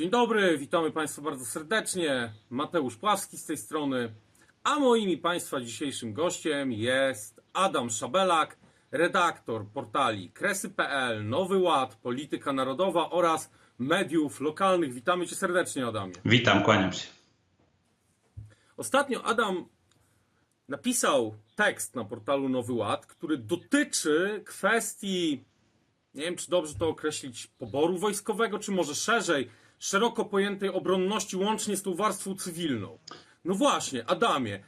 Dzień dobry, witamy Państwa bardzo serdecznie. Mateusz Pławski z tej strony. A moim i Państwa dzisiejszym gościem jest Adam Szabelak, redaktor portali kresy.pl, Nowy Ład, Polityka Narodowa oraz mediów lokalnych. Witamy Cię serdecznie, Adamie. Witam, kłaniam się. Ostatnio Adam napisał tekst na portalu Nowy Ład, który dotyczy kwestii, nie wiem czy dobrze to określić, poboru wojskowego, czy może szerzej, szeroko pojętej obronności łącznie z tą warstwą cywilną. No właśnie, Adamie,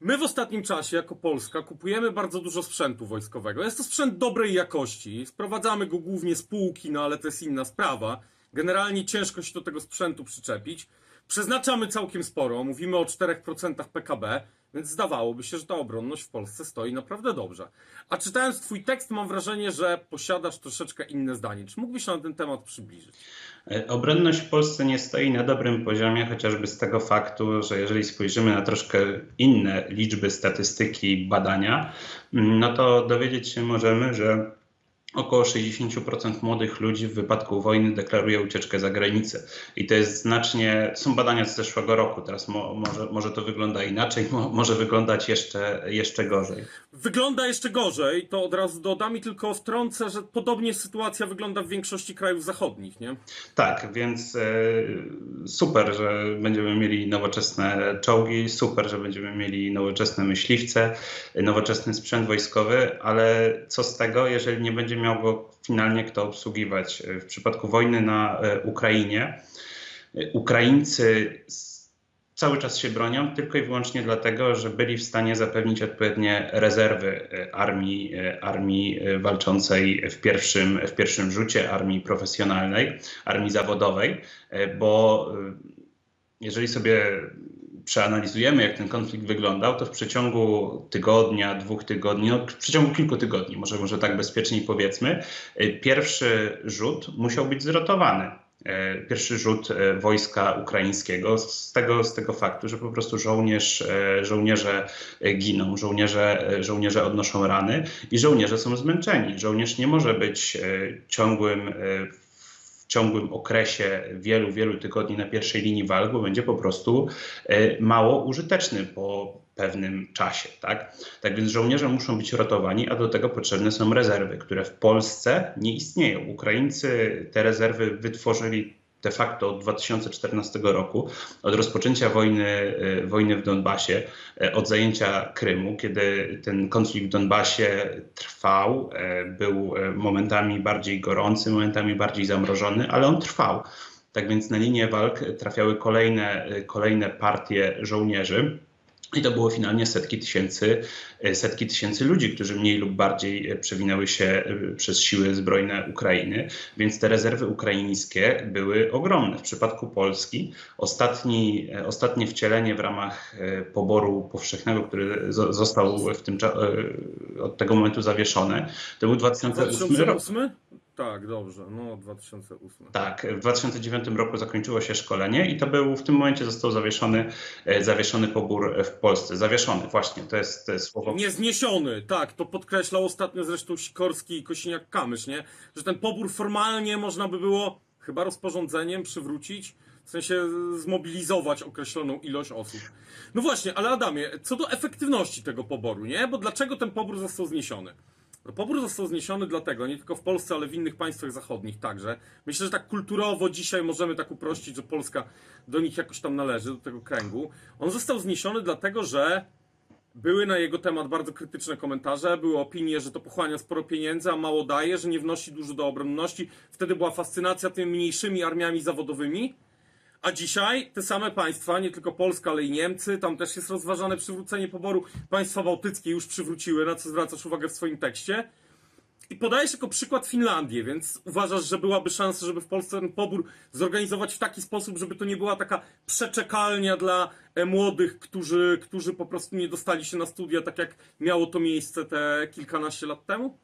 my w ostatnim czasie jako Polska kupujemy bardzo dużo sprzętu wojskowego. Jest to sprzęt dobrej jakości, sprowadzamy go głównie z półki, no ale to jest inna sprawa. Generalnie ciężko się do tego sprzętu przyczepić. Przeznaczamy całkiem sporo, mówimy o 4% PKB, więc zdawałoby się, że ta obronność w Polsce stoi naprawdę dobrze. A czytając Twój tekst, mam wrażenie, że posiadasz troszeczkę inne zdanie. Czy mógłbyś na ten temat przybliżyć? E, Obronność w Polsce nie stoi na dobrym poziomie, chociażby z tego faktu, że jeżeli spojrzymy na troszkę inne liczby, statystyki, badania, mm, no to dowiedzieć się możemy, że około 60% młodych ludzi w wypadku wojny deklaruje ucieczkę za granicę. I to jest znacznie, są badania z zeszłego roku, teraz mo, może, może to wygląda inaczej, mo, może wyglądać jeszcze, jeszcze gorzej. Wygląda jeszcze gorzej, to od razu dodam i tylko wtrącę, że podobnie sytuacja wygląda w większości krajów zachodnich, nie? Tak, więc e, super, że będziemy mieli nowoczesne czołgi, super, że będziemy mieli nowoczesne myśliwce, nowoczesny sprzęt wojskowy, ale co z tego, jeżeli nie będzie miał go finalnie kto obsługiwać? W przypadku wojny na e, Ukrainie, e, Ukraińcy cały czas się bronią tylko i wyłącznie dlatego, że byli w stanie zapewnić odpowiednie rezerwy e, armii, e, armii e, walczącej w pierwszym, w pierwszym rzucie, armii profesjonalnej, armii zawodowej, e, bo e, jeżeli sobie przeanalizujemy, jak ten konflikt wyglądał, to w przeciągu tygodnia, dwóch tygodni, no w przeciągu kilku tygodni, może, może tak bezpieczniej powiedzmy, e, pierwszy rzut musiał być zrotowany. E, Pierwszy rzut e, wojska ukraińskiego z tego, z tego faktu, że po prostu żołnierz, żołnierze giną, żołnierze, żołnierze odnoszą rany i żołnierze są zmęczeni. Żołnierz nie może być ciągłym ciągłym okresie wielu, wielu tygodni na pierwszej linii walk, bo będzie po prostu e, mało użyteczny po pewnym czasie. Tak? tak więc żołnierze muszą być rotowani, a do tego potrzebne są rezerwy, które w Polsce nie istnieją. Ukraińcy te rezerwy wytworzyli de facto od 2014 roku, od rozpoczęcia wojny, e, wojny w Donbasie, e, od zajęcia Krymu, kiedy ten konflikt w Donbasie trwał, e, był momentami bardziej gorący, momentami bardziej zamrożony, ale on trwał. Tak więc na linię walk trafiały kolejne, kolejne partie żołnierzy. I to było finalnie setki tysięcy, e, setki tysięcy ludzi, którzy mniej lub bardziej e, przewinęły się e, przez siły zbrojne Ukrainy, więc te rezerwy ukraińskie były ogromne. W przypadku Polski ostatni, ostatnie wcielenie w ramach poboru powszechnego, który zo- został w tym, od tego momentu zawieszony, to był 2008 rok. 2008? Tak, dobrze, no 2008. Tak, w 2009 roku zakończyło się szkolenie i to był w tym momencie został zawieszony, e, zawieszony pobór w Polsce. Zawieszony, właśnie, to jest e, słowo. Niezniesiony, tak, to podkreślał ostatnio zresztą Sikorski i Kosiniak-Kamysz, nie? Że ten pobór formalnie można by było chyba rozporządzeniem przywrócić, w sensie zmobilizować określoną ilość osób. No właśnie, ale Adamie, co do efektywności tego poboru, nie? Bo dlaczego ten pobór został zniesiony? No, pobór został zniesiony dlatego, nie tylko w Polsce, ale w innych państwach zachodnich także. Myślę, że tak kulturowo dzisiaj możemy tak uprościć, że Polska do nich jakoś tam należy, do tego kręgu. On został zniesiony dlatego, że były na jego temat bardzo krytyczne komentarze, były opinie, że to pochłania sporo pieniędzy, a mało daje, że nie wnosi dużo do obronności. Wtedy była fascynacja tymi mniejszymi armiami zawodowymi. A dzisiaj te same państwa, nie tylko Polska, ale i Niemcy, tam też jest rozważane przywrócenie poboru. Państwa bałtyckie już przywróciły, na co zwracasz uwagę w swoim tekście. I podajesz jako przykład Finlandię, więc uważasz, że byłaby szansa, żeby w Polsce ten pobór zorganizować w taki sposób, żeby to nie była taka przeczekalnia dla e, młodych, którzy, którzy po prostu nie dostali się na studia, tak jak miało to miejsce te kilkanaście lat temu?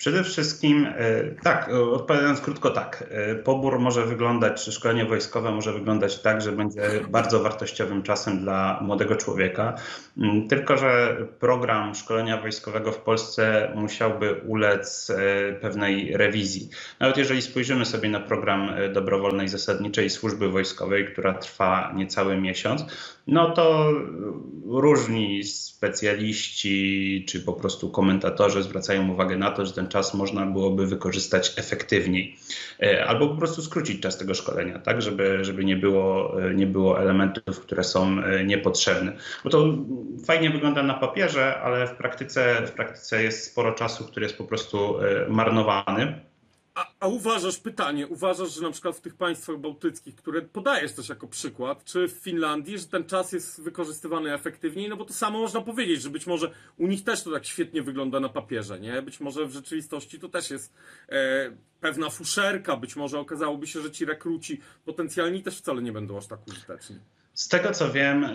Przede wszystkim, e, tak, odpowiadając krótko, tak. e, Pobór może wyglądać, czy szkolenie wojskowe może wyglądać tak, że będzie bardzo wartościowym czasem dla młodego człowieka. Mm, Tylko, że program szkolenia wojskowego w Polsce musiałby ulec e, pewnej rewizji. Nawet jeżeli spojrzymy sobie na program e, dobrowolnej zasadniczej służby wojskowej, która trwa niecały miesiąc, no to różni specjaliści czy po prostu komentatorzy zwracają uwagę na to, że ten czas można byłoby wykorzystać efektywniej E, albo po prostu skrócić czas tego szkolenia, tak, żeby, żeby nie, było, e, nie było elementów, które są e, niepotrzebne. Bo to fajnie wygląda na papierze, ale w praktyce, w praktyce jest sporo czasu, który jest po prostu marnowany. A, a uważasz, pytanie, uważasz, że na przykład w tych państwach bałtyckich, które podajesz też jako przykład, czy w Finlandii, że ten czas jest wykorzystywany efektywniej? No bo to samo można powiedzieć, że być może u nich też to tak świetnie wygląda na papierze, nie? Być może w rzeczywistości to też jest e, pewna fuszerka, być może okazałoby się, że ci rekruci potencjalni też wcale nie będą aż tak użyteczni. Z tego co wiem e,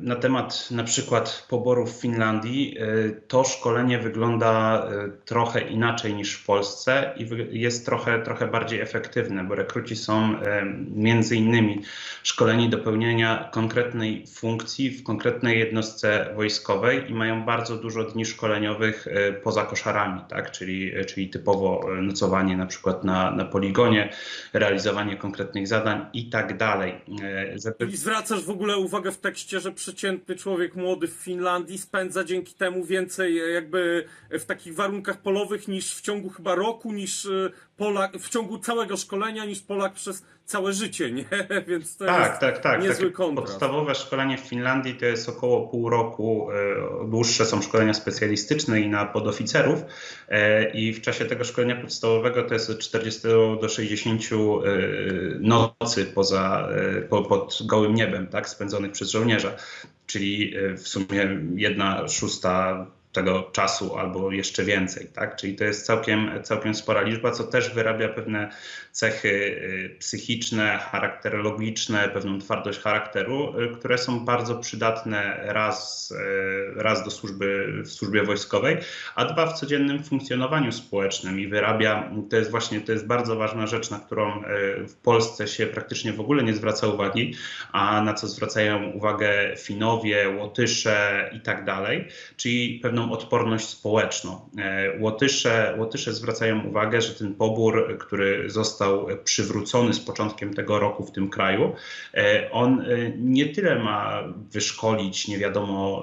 na temat na przykład poborów w Finlandii, e, to szkolenie wygląda e, trochę inaczej niż w Polsce i jest trochę, trochę bardziej efektywne, bo rekruci są między innymi szkoleni do pełnienia konkretnej funkcji w konkretnej jednostce wojskowej i mają bardzo dużo dni szkoleniowych poza koszarami, tak? czyli, czyli typowo nocowanie na przykład na, na poligonie, realizowanie konkretnych zadań i tak dalej. I zwracasz w ogóle uwagę w tekście, że przeciętny człowiek młody w Finlandii spędza dzięki temu więcej e, jakby w takich warunkach polowych niż w ciągu chyba roku, niż e, Polak, w ciągu całego szkolenia, niż Polak przez całe życie, nie? Więc to Tak, jest tak, tak. niezły Takie kontrast. Podstawowe szkolenie w Finlandii to jest około pół roku. e, Dłuższe są szkolenia specjalistyczne i na podoficerów. E, I w czasie tego szkolenia podstawowego to jest od 40 do 60 e, nocy poza, po, pod gołym niebem, tak, spędzonych przez żołnierza. Czyli w sumie jedna szósta tego czasu albo jeszcze więcej, tak? Czyli to jest całkiem, całkiem spora liczba, co też wyrabia pewne cechy y, psychiczne, charakterologiczne, pewną twardość charakteru, y, które są bardzo przydatne raz, y, raz do służby w służbie wojskowej, a dwa w codziennym funkcjonowaniu społecznym i wyrabia, to jest właśnie, to jest bardzo ważna rzecz, na którą w Polsce się praktycznie w ogóle nie zwraca uwagi, a na co zwracają uwagę Finowie, Łotysze i tak dalej, czyli pewną odporność społeczną. E, Łotysze, Łotysze zwracają uwagę, że ten pobór, który został przywrócony z początkiem tego roku w tym kraju, e, on e, nie tyle ma wyszkolić nie wiadomo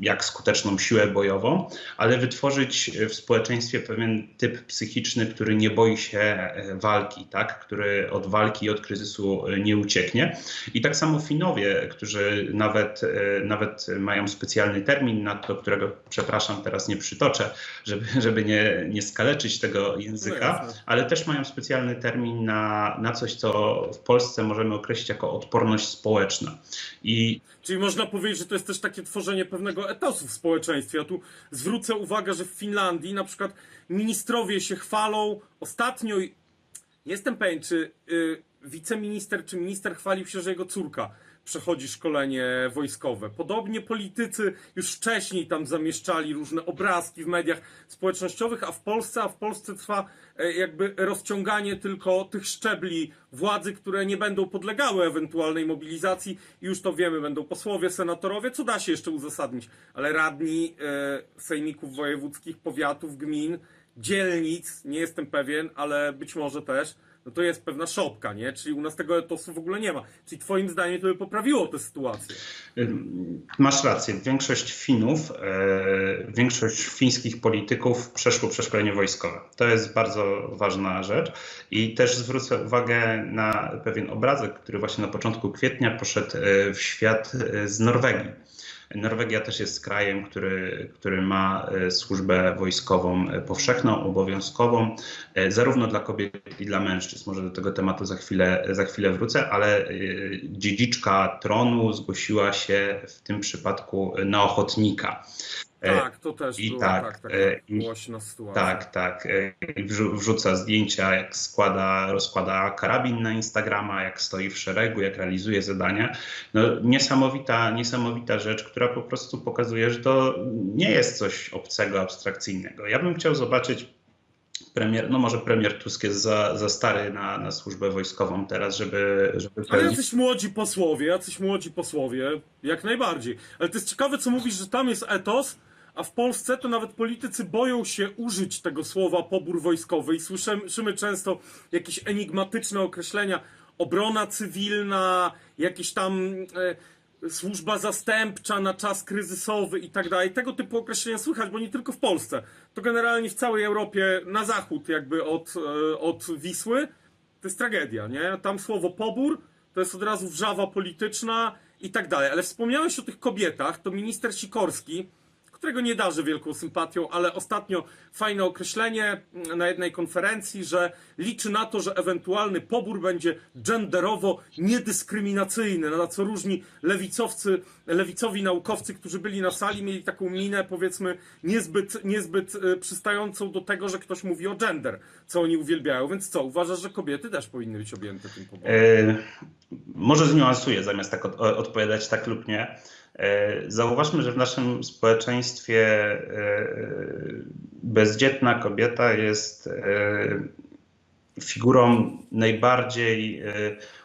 jak skuteczną siłę bojową, ale wytworzyć w społeczeństwie pewien typ psychiczny, który nie boi się walki, tak? który od walki i od kryzysu nie ucieknie. I tak samo Finowie, którzy nawet, nawet mają specjalny termin na to, którego, przepraszam, teraz nie przytoczę, żeby, żeby nie, nie skaleczyć tego języka, No ale też mają specjalny termin na, na coś, co w Polsce możemy określić jako odporność społeczna. I Czyli można powiedzieć, że to jest też takie tworzenie pewnego etosu w społeczeństwie. Ja tu zwrócę uwagę, że w Finlandii na przykład ministrowie się chwalą. Ostatnio, nie jestem pewien, czy y, wiceminister czy minister chwalił się, że jego córka przechodzi szkolenie wojskowe. Podobnie politycy już wcześniej tam zamieszczali różne obrazki w mediach społecznościowych, a w Polsce, a w Polsce trwa e, jakby rozciąganie tylko tych szczebli władzy, które nie będą podlegały ewentualnej mobilizacji. I już to wiemy, będą posłowie, senatorowie, co da się jeszcze uzasadnić, ale radni e, sejmików wojewódzkich, powiatów, gmin, dzielnic, nie jestem pewien, ale być może też, no to jest pewna szopka, nie? Czyli u nas tego etosu w ogóle nie ma. Czyli twoim zdaniem to by poprawiło tę sytuację. Masz rację. Większość Finów, e, większość fińskich polityków przeszło przeszkolenie wojskowe. To jest bardzo ważna rzecz. I też zwrócę uwagę na pewien obrazek, który właśnie na początku kwietnia poszedł e, w świat e, z Norwegii. Norwegia też jest krajem, który, który ma e, służbę wojskową e, powszechną, obowiązkową, e, zarówno dla kobiet i dla mężczyzn. Może do tego tematu za chwilę, za chwilę wrócę, ale dziedziczka tronu zgłosiła się w tym przypadku na ochotnika. E, Tak, to też i była tak, tak, taka e, i- głośna sytuacja. tak, tak. E, Wrzuca zdjęcia, jak składa, rozkłada karabin na Instagrama, jak stoi w szeregu, jak realizuje zadania. No, niesamowita, niesamowita rzecz, która po prostu pokazuje, że to nie jest coś obcego, abstrakcyjnego. Ja bym chciał zobaczyć premier, no może premier Tusk jest za, za stary na, na służbę wojskową teraz, żeby, żeby Ale pełnić. jacyś młodzi posłowie, jacyś młodzi posłowie, jak najbardziej. Ale to jest ciekawe, co mówisz, że tam jest etos, a w Polsce to nawet politycy boją się użyć tego słowa pobór wojskowy i słyszymy często jakieś enigmatyczne określenia. Obrona cywilna, jakieś tam e, służba zastępcza na czas kryzysowy i tak dalej. Tego typu określenia słychać, bo nie tylko w Polsce. To generalnie w całej Europie na zachód jakby od, e, od Wisły to jest tragedia, nie? Tam słowo pobór to jest od razu wrzawa polityczna i tak dalej. Ale wspomniałeś o tych kobietach, to minister Sikorski, którego nie darzę wielką sympatią, ale ostatnio fajne określenie na jednej konferencji, że liczy na to, że ewentualny pobór będzie genderowo niedyskryminacyjny, na co różni lewicowcy, lewicowi naukowcy, którzy byli na sali, mieli taką minę, powiedzmy, niezbyt, niezbyt e, przystającą do tego, że ktoś mówi o gender, co oni uwielbiają. Więc co, uważasz, że kobiety też powinny być objęte tym poborem? E, może zniuansuję zamiast tak od, odpowiadać tak lub nie. E, Zauważmy, że w naszym społeczeństwie e, bezdzietna kobieta jest e, figurą najbardziej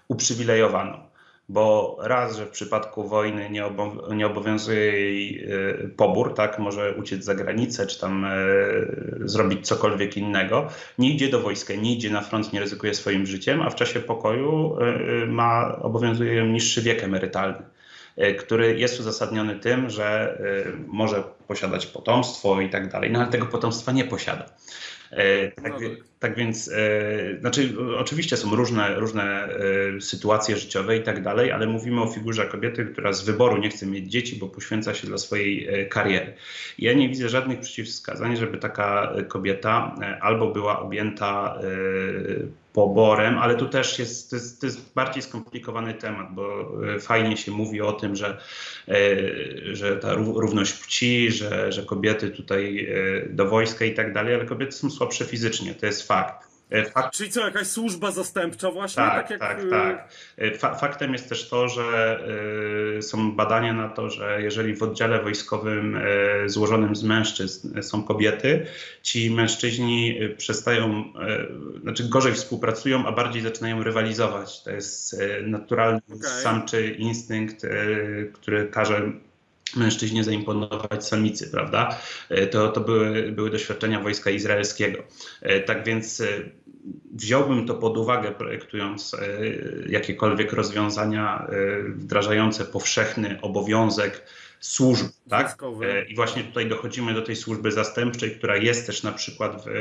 uprzywilejowaną. Bo raz, że w przypadku wojny nie, obo- nie obowiązuje jej pobór, tak, może uciec za granicę, czy tam zrobić cokolwiek innego, nie idzie do wojska, nie idzie na front, nie ryzykuje swoim życiem, a w czasie pokoju ma, obowiązuje ją niższy wiek emerytalny który jest uzasadniony tym, że e, może posiadać potomstwo i tak dalej, no ale tego potomstwa nie posiada. E, Tak, No tak. tak więc, e, znaczy, oczywiście są różne, różne e, sytuacje życiowe i tak dalej, ale mówimy o figurze kobiety, która z wyboru nie chce mieć dzieci, bo poświęca się dla swojej kariery. Ja nie widzę żadnych przeciwwskazań, żeby taka kobieta albo była objęta poborem, ale tu też jest to, jest, to jest bardziej skomplikowany temat, bo fajnie się mówi o tym, że, że ta ró- równość płci, że, że kobiety tutaj do wojska i tak dalej, ale kobiety są słabsze fizycznie, to jest fakt. E, Fakt Czyli co, jakaś służba zastępcza właśnie? tak, jak, tak, y, tak. Fa- Faktem jest też to, że y, są badania na to, że jeżeli w oddziale wojskowym y, złożonym z mężczyzn są kobiety, ci mężczyźni przestają, znaczy gorzej współpracują, a bardziej zaczynają rywalizować. To jest naturalny Okej. samczy instynkt, który każe mężczyźnie zaimponować samicy, prawda? E, To, to były, były doświadczenia wojska izraelskiego. E, Tak więc e, wziąłbym to pod uwagę, projektując jakiekolwiek rozwiązania wdrażające powszechny obowiązek służb, tak? E, I właśnie tutaj dochodzimy do tej służby zastępczej, która jest też na przykład w, e,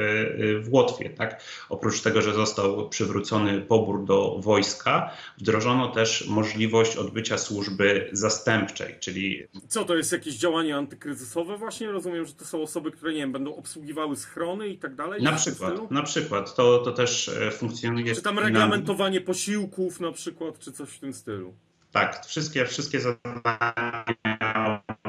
w Łotwie, tak? Oprócz tego, że został przywrócony pobór do wojska, wdrożono też możliwość odbycia służby zastępczej, czyli Co to jest jakieś działanie antykryzysowe właśnie? Rozumiem, że to są osoby, które nie wiem, będą obsługiwały schrony i tak dalej? na przykład, na przykład to, to też e, funkcjonuje. Czy tam na- reglamentowanie posiłków na przykład, czy coś w tym stylu? Tak, wszystkie, wszystkie zadania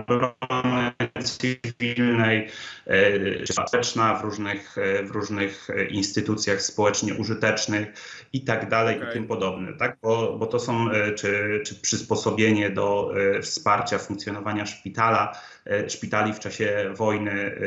obrony cywilnej, e, czy społeczna w różnych, e, w różnych instytucjach społecznie użytecznych i tak dalej Okej. i tym podobne, tak? Bo, bo to są, e, czy, czy przysposobienie do wsparcia funkcjonowania szpitala, szpitali w czasie wojny,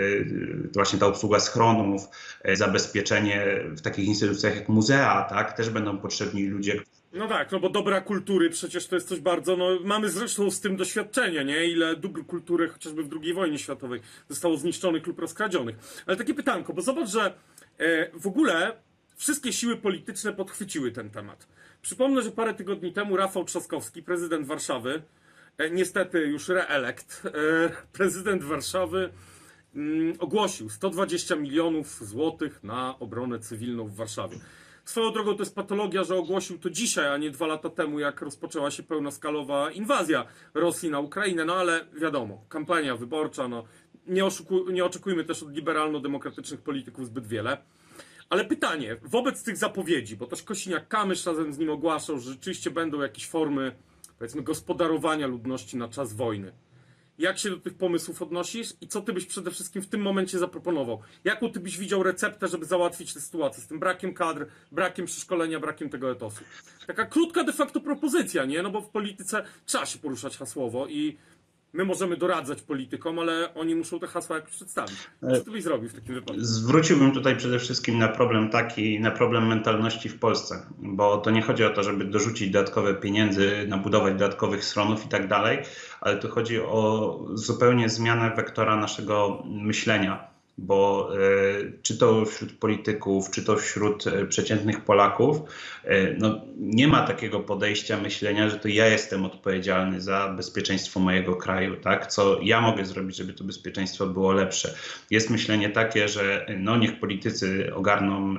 właśnie ta obsługa schronów, zabezpieczenie w takich instytucjach jak muzea, tak? Też będą potrzebni ludzie, No tak, no bo dobra kultury przecież to jest coś bardzo, no mamy zresztą z tym doświadczenie, nie? Ile dóbr kultury chociażby w II wojnie światowej zostało zniszczonych lub rozkradzionych. Ale takie pytanko, bo zobacz, że e, w ogóle wszystkie siły polityczne podchwyciły ten temat. Przypomnę, że parę tygodni temu Rafał Trzaskowski, prezydent Warszawy, e, niestety już reelekt, e, prezydent Warszawy mm, ogłosił 120 milionów złotych na obronę cywilną w Warszawie. Swoją drogą to jest patologia, że ogłosił to dzisiaj, a nie dwa lata temu, jak rozpoczęła się pełnoskalowa inwazja Rosji na Ukrainę. No ale wiadomo, kampania wyborcza, no nie, nie oczekujmy też od liberalno-demokratycznych polityków zbyt wiele. Ale pytanie, wobec tych zapowiedzi, bo też Kosiniak-Kamysz razem z nim ogłaszał, że rzeczywiście będą jakieś formy, powiedzmy, gospodarowania ludności na czas wojny. Jak się do tych pomysłów odnosisz i co ty byś przede wszystkim w tym momencie zaproponował? Jaką ty byś widział receptę, żeby załatwić tę sytuację z tym brakiem kadr, brakiem przeszkolenia, brakiem tego etosu? Taka krótka de facto propozycja, nie? No bo w polityce trzeba się poruszać hasłowo i my możemy doradzać politykom, ale oni muszą te hasła jakoś przedstawić. Co ty byś zrobił w takim wypadku? Zwróciłbym tutaj przede wszystkim na problem taki, na problem mentalności w Polsce, bo to nie chodzi o to, żeby dorzucić dodatkowe pieniędzy, nabudować dodatkowych stronów i tak dalej, ale tu chodzi o zupełnie zmianę wektora naszego myślenia. Bo y, czy to wśród polityków, czy to wśród y, przeciętnych Polaków, y, no, nie ma takiego podejścia myślenia, że to ja jestem odpowiedzialny za bezpieczeństwo mojego kraju, tak? Co ja mogę zrobić, żeby to bezpieczeństwo było lepsze. Jest myślenie takie, że no, niech politycy ogarną,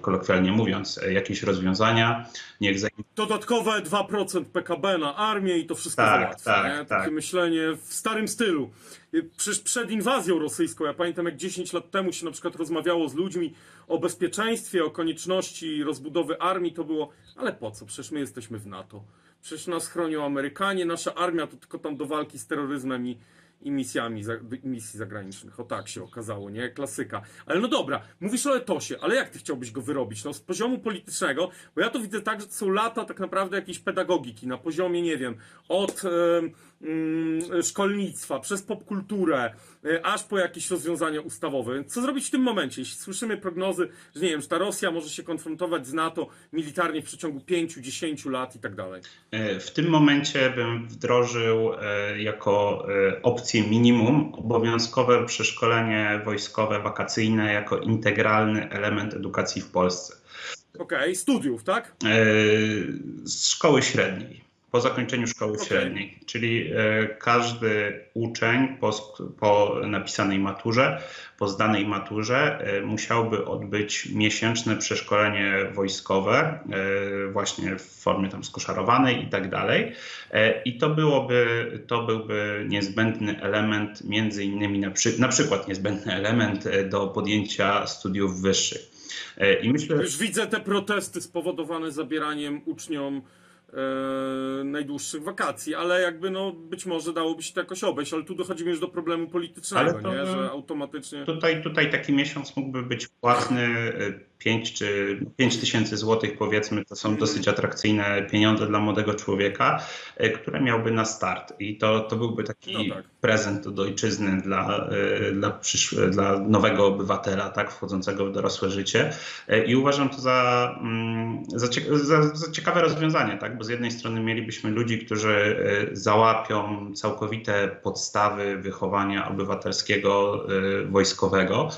kolokwialnie mówiąc, jakieś rozwiązania, niech Dodatkowe 2% PKB na armię i to wszystko Tak, załatwi. tak, nie? Takie tak. myślenie w starym stylu. Przecież przed inwazją rosyjską, ja pamiętam jak 10 lat temu się na przykład rozmawiało z ludźmi o bezpieczeństwie, o konieczności rozbudowy armii, to było, ale po co? Przecież my jesteśmy w NATO. Przecież nas chronią Amerykanie, nasza armia to tylko tam do walki z terroryzmem i, i misjami, misji zagranicznych. O tak się okazało, nie? Klasyka. Ale no dobra, mówisz o etosie, ale jak ty chciałbyś go wyrobić? No z poziomu politycznego, bo ja to widzę tak, że to są lata tak naprawdę jakiejś pedagogiki na poziomie, nie wiem, od mm, szkolnictwa, przez popkulturę, e, aż po jakieś rozwiązania ustawowe. Co zrobić w tym momencie? Jeśli słyszymy prognozy, że nie wiem, że ta Rosja może się konfrontować z NATO militarnie w przeciągu 5-10 lat i tak dalej. E, W tym momencie bym wdrożył e, jako opcję minimum obowiązkowe przeszkolenie wojskowe wakacyjne jako integralny element edukacji w Polsce. Okej, studiów, tak? Z szkoły średniej, po zakończeniu szkoły Okej. średniej, czyli e, każdy uczeń po, po napisanej maturze, po zdanej maturze e, musiałby odbyć miesięczne przeszkolenie wojskowe, e, właśnie w formie tam skoszarowanej i tak dalej. I to byłoby, to byłby niezbędny element, między innymi na, przy, na przykład niezbędny element do podjęcia studiów wyższych. I myślę, Już widzę te protesty spowodowane zabieraniem uczniom najdłuższych wakacji, ale jakby no być może dałoby się to jakoś obejść, ale tu dochodzimy już do problemu politycznego, to- nie? że automatycznie... Tutaj, tutaj taki miesiąc mógłby być płatny 5 czy 5 tysięcy złotych powiedzmy, to są dosyć atrakcyjne pieniądze dla młodego człowieka, e, które miałby na start. I to, to byłby taki No tak. prezent od ojczyzny dla, e, dla, przyszłe, dla nowego obywatela, tak, wchodzącego w dorosłe życie. E, i uważam to za, mm, za, za, za ciekawe rozwiązanie, tak, bo z jednej strony mielibyśmy ludzi, którzy załapią całkowite podstawy wychowania obywatelskiego, wojskowego,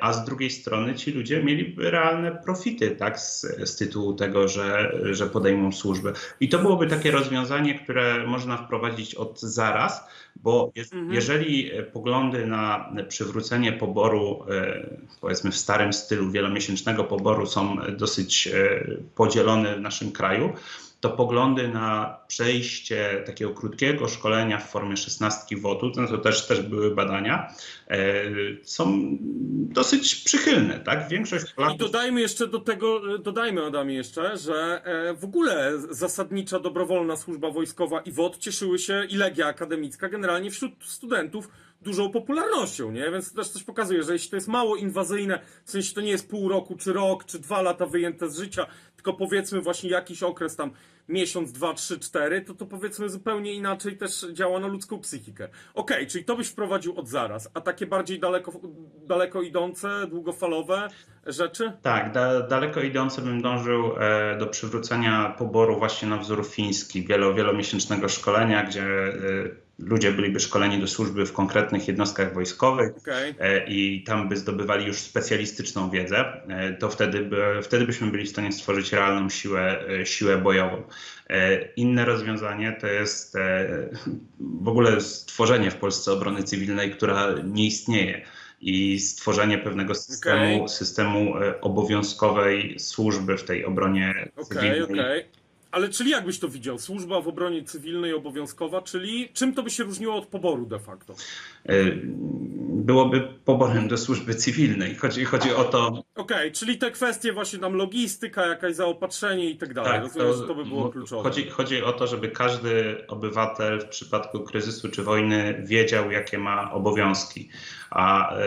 a z drugiej strony ci ludzie mieliby realne profity tak, z, z tytułu tego, że, że podejmą służbę. I to byłoby takie rozwiązanie, które można wprowadzić od zaraz, bo je, Mhm. jeżeli poglądy na przywrócenie poboru, e, powiedzmy w starym stylu wielomiesięcznego poboru są dosyć e, podzielone w naszym kraju, to poglądy na przejście takiego krótkiego szkolenia w formie szesnastki WOT-u, to też, też były badania, e, są dosyć przychylne, tak? Większość I Polaków... dodajmy jeszcze do tego, dodajmy Adamie jeszcze, że e, w ogóle zasadnicza dobrowolna służba wojskowa i WOD cieszyły się i Legia Akademicka generalnie wśród studentów dużą popularnością, nie? Więc to też coś pokazuje, że jeśli to jest mało inwazyjne, w sensie to nie jest pół roku, czy rok, czy dwa lata wyjęte z życia, tylko powiedzmy właśnie jakiś okres tam miesiąc, dwa, trzy, cztery, to to powiedzmy zupełnie inaczej też działa na ludzką psychikę. Okej, czyli to byś wprowadził od zaraz, a takie bardziej daleko, daleko idące, długofalowe rzeczy? Tak, da, daleko idący bym dążył e, do przywrócenia poboru właśnie na wzór fiński, wielo, wielomiesięcznego szkolenia, gdzie e, ludzie byliby szkoleni do służby w konkretnych jednostkach wojskowych Okej. e, i tam by zdobywali już specjalistyczną wiedzę, e, to wtedy, by, wtedy byśmy byli w stanie stworzyć realną siłę, e, siłę bojową. Inne rozwiązanie to jest w ogóle stworzenie w Polsce obrony cywilnej, która nie istnieje i stworzenie pewnego systemu, Okej. systemu obowiązkowej służby w tej obronie Okej, cywilnej. okej. Ale czyli jak byś to widział? Służba w obronie cywilnej obowiązkowa, czyli czym to by się różniło od poboru de facto? E, Byłoby poborem do służby cywilnej. Chodzi, chodzi o to, Okej, czyli te kwestie właśnie tam logistyka, jakaś zaopatrzenie i tak dalej. Rozumiem, że to by było kluczowe. Chodzi, chodzi o to, żeby każdy obywatel w przypadku kryzysu czy wojny wiedział, jakie ma obowiązki. A, e,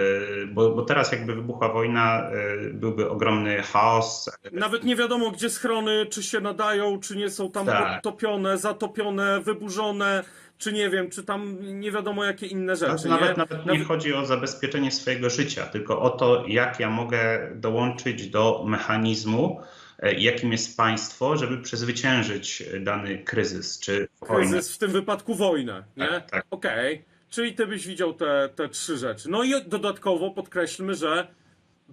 bo, bo teraz jakby wybuchła wojna, e, byłby ogromny chaos. Nawet nie wiadomo, gdzie schrony, czy się nadają, czy nie są tam Tak. topione, zatopione, wyburzone. czy nie wiem, czy tam nie wiadomo jakie inne rzeczy. Znaczy, nawet, nie? nawet nie chodzi o zabezpieczenie swojego życia, tylko o to, jak ja mogę dołączyć do mechanizmu, e, jakim jest państwo, żeby przezwyciężyć dany kryzys czy wojnę. kryzys, w tym wypadku wojnę, nie? Tak, tak. Okej, czyli ty byś widział te, te trzy rzeczy. No i dodatkowo podkreślmy, że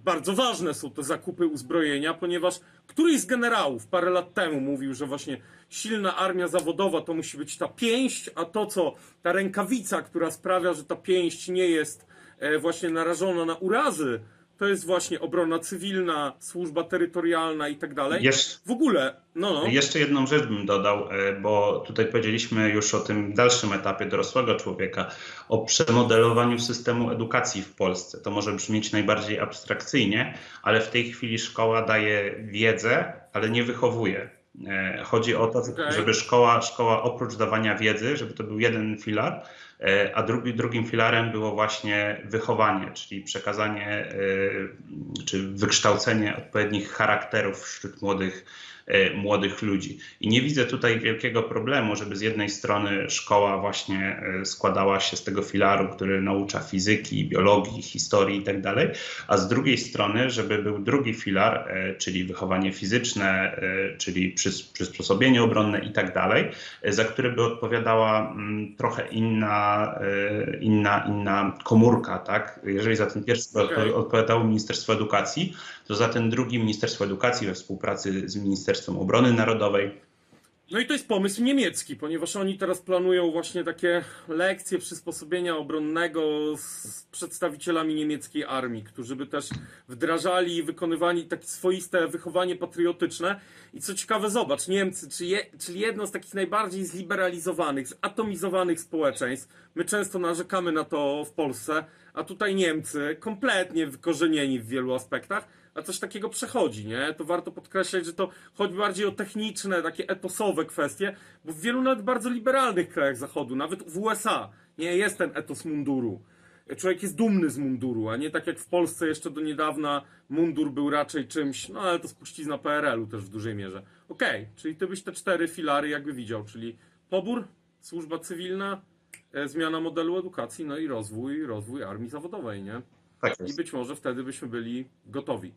bardzo ważne są te zakupy uzbrojenia, ponieważ któryś z generałów parę lat temu mówił, że właśnie silna armia zawodowa to musi być ta pięść, a to co, ta rękawica, która sprawia, że ta pięść nie jest e, właśnie narażona na urazy, to jest właśnie obrona cywilna, służba terytorialna i tak dalej. W ogóle, no, no. jeszcze jedną rzecz bym dodał, e, bo tutaj powiedzieliśmy już o tym dalszym etapie dorosłego człowieka, o przemodelowaniu systemu edukacji w Polsce. To może brzmieć najbardziej abstrakcyjnie, ale w tej chwili szkoła daje wiedzę, ale nie wychowuje. E, Chodzi o to, Okej. żeby szkoła, szkoła oprócz dawania wiedzy, żeby to był jeden filar, a drugi, drugim filarem było właśnie wychowanie, czyli przekazanie e, czy wykształcenie odpowiednich charakterów wśród młodych, e, młodych ludzi. I nie widzę tutaj wielkiego problemu, żeby z jednej strony szkoła właśnie e, składała się z tego filaru, który naucza fizyki, biologii, historii i tak a z drugiej strony, żeby był drugi filar, e, czyli wychowanie fizyczne, e, czyli przys- przysposobienie obronne i tak e, za który by odpowiadała mm, trochę inna, e, inna, inna komórka, tak? Jeżeli za ten pierwszy odpo- odpowiadało Ministerstwo Edukacji, to za ten drugi Ministerstwo Edukacji we współpracy z Ministerstwem Obrony Narodowej. No i to jest pomysł niemiecki, ponieważ oni teraz planują właśnie takie lekcje przysposobienia obronnego z przedstawicielami niemieckiej armii, którzy by też wdrażali i wykonywali takie swoiste wychowanie patriotyczne. I co ciekawe, zobacz, Niemcy, czyli, je, czyli jedno z takich najbardziej zliberalizowanych, zatomizowanych społeczeństw. My często narzekamy na to w Polsce, a tutaj Niemcy kompletnie wykorzenieni w wielu aspektach a coś takiego przechodzi, nie? To warto podkreślać, że to chodzi bardziej o techniczne, takie etosowe kwestie, bo w wielu nawet bardzo liberalnych krajach Zachodu, nawet w USA, nie jest ten etos munduru. Człowiek jest dumny z munduru, a nie tak jak w Polsce jeszcze do niedawna mundur był raczej czymś, no ale to spuścizna PRL-u też w dużej mierze. Okej, czyli ty byś te cztery filary jakby widział, czyli pobór, służba cywilna, e, zmiana modelu edukacji, no i rozwój, rozwój armii zawodowej, nie? Tak I być może wtedy byśmy byli gotowi.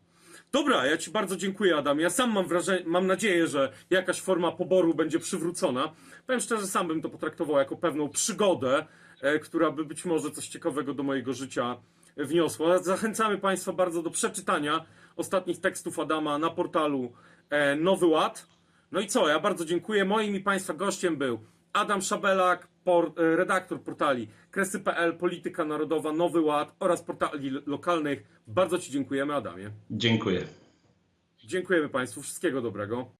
Dobra, ja Ci bardzo dziękuję, Adam. Ja sam mam wrażenie, mam nadzieję, że jakaś forma poboru będzie przywrócona. Powiem szczerze, sam bym to potraktował jako pewną przygodę, e, która by być może coś ciekawego do mojego życia wniosła. Zachęcamy Państwa bardzo do przeczytania ostatnich tekstów Adama na portalu e, Nowy Ład. No i co, ja bardzo dziękuję. Moim i Państwa gościem był Adam Szabelak, por, e, redaktor portali Kresy.pl, Polityka Narodowa, Nowy Ład oraz portali lo- lokalnych. Bardzo Ci dziękujemy, Adamie. Dziękuję. Dziękujemy Państwu. Wszystkiego dobrego.